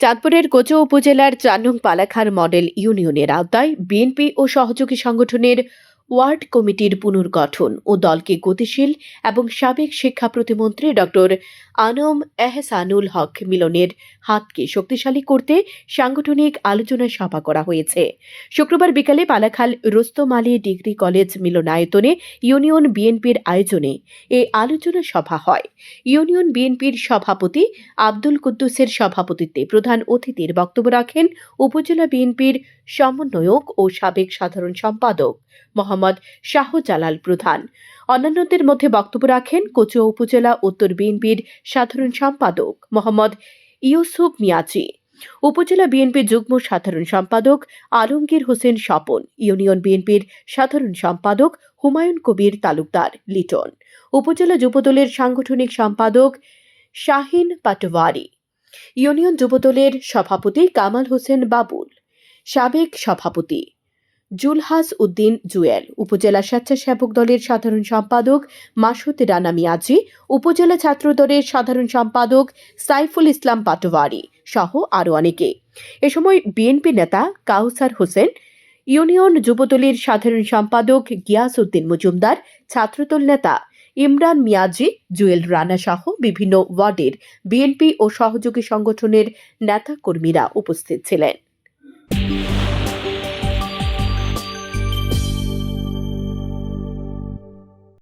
চাঁদপুরের কোচো উপজেলার চানুং পালাখার মডেল ইউনিয়নের আওতায় বিএনপি ও সহযোগী সংগঠনের ওয়ার্ড কমিটির পুনর্গঠন ও দলকে গতিশীল এবং সাবেক শিক্ষা প্রতিমন্ত্রী ডক্টর আনম এহসানুল হক মিলনের হাতকে শক্তিশালী করতে সাংগঠনিক আলোচনা সভা করা হয়েছে। শুক্রবার বিকালে পালাখাল রোস্তম আলী ডিগ্রি কলেজ মিলনায়তনে ইউনিয়ন বিএনপির আয়োজনে এ আলোচনা সভা হয়। ইউনিয়ন বিএনপির সভাপতি আব্দুল কুদ্দুসের সভাপতিত্বে প্রধান অতিথির বক্তব্য রাখেন উপজেলা বিএনপির সমন্বয়ক ও সাবেক সাধারণ সম্পাদক মোহাম্মদ শাহজালাল প্রধান। অন্যান্যদের মধ্যে বক্তব্য রাখেন কোচুয়া উপজেলা উত্তর বিএনপির সাধারণ সম্পাদক মোহাম্মদ ইউসুফ মিয়াজি। উপজেলা বিএনপির যুগ্ম সাধারণ সম্পাদক আলমগীর হোসেন স্বপন। ইউনিয়ন বিএনপির সাধারণ সম্পাদক হুমায়ুন কবির তালুকদার লিটন। উপজেলা যুবদলের সাংগঠনিক সম্পাদক শাহিন পাটোয়ারি ইউনিয়ন যুবদলের সভাপতি কামাল হোসেন বাবুল। সাবেক সভাপতি জুলহাস উদ্দিন জুয়েল। উপজেলা স্বেচ্ছাসেবক দলের সাধারণ সম্পাদক মাসুদ রানা মিয়াজি। উপজেলা ছাত্র দলের সাধারণ সম্পাদক সাইফুল ইসলাম পাটোয়ারি সহ আরও অনেকে। এ সময় বিএনপি নেতা কাউসার হোসেন, ইউনিয়ন যুবদলের সাধারণ সম্পাদক গিয়াস উদ্দিন মজুমদার, ছাত্রদল নেতা ইমরান মিয়াজি, জুয়েল রানা সহ বিভিন্ন ওয়ার্ডের বিএনপি ও সহযোগী সংগঠনের নেতাকর্মীরা উপস্থিত ছিলেন।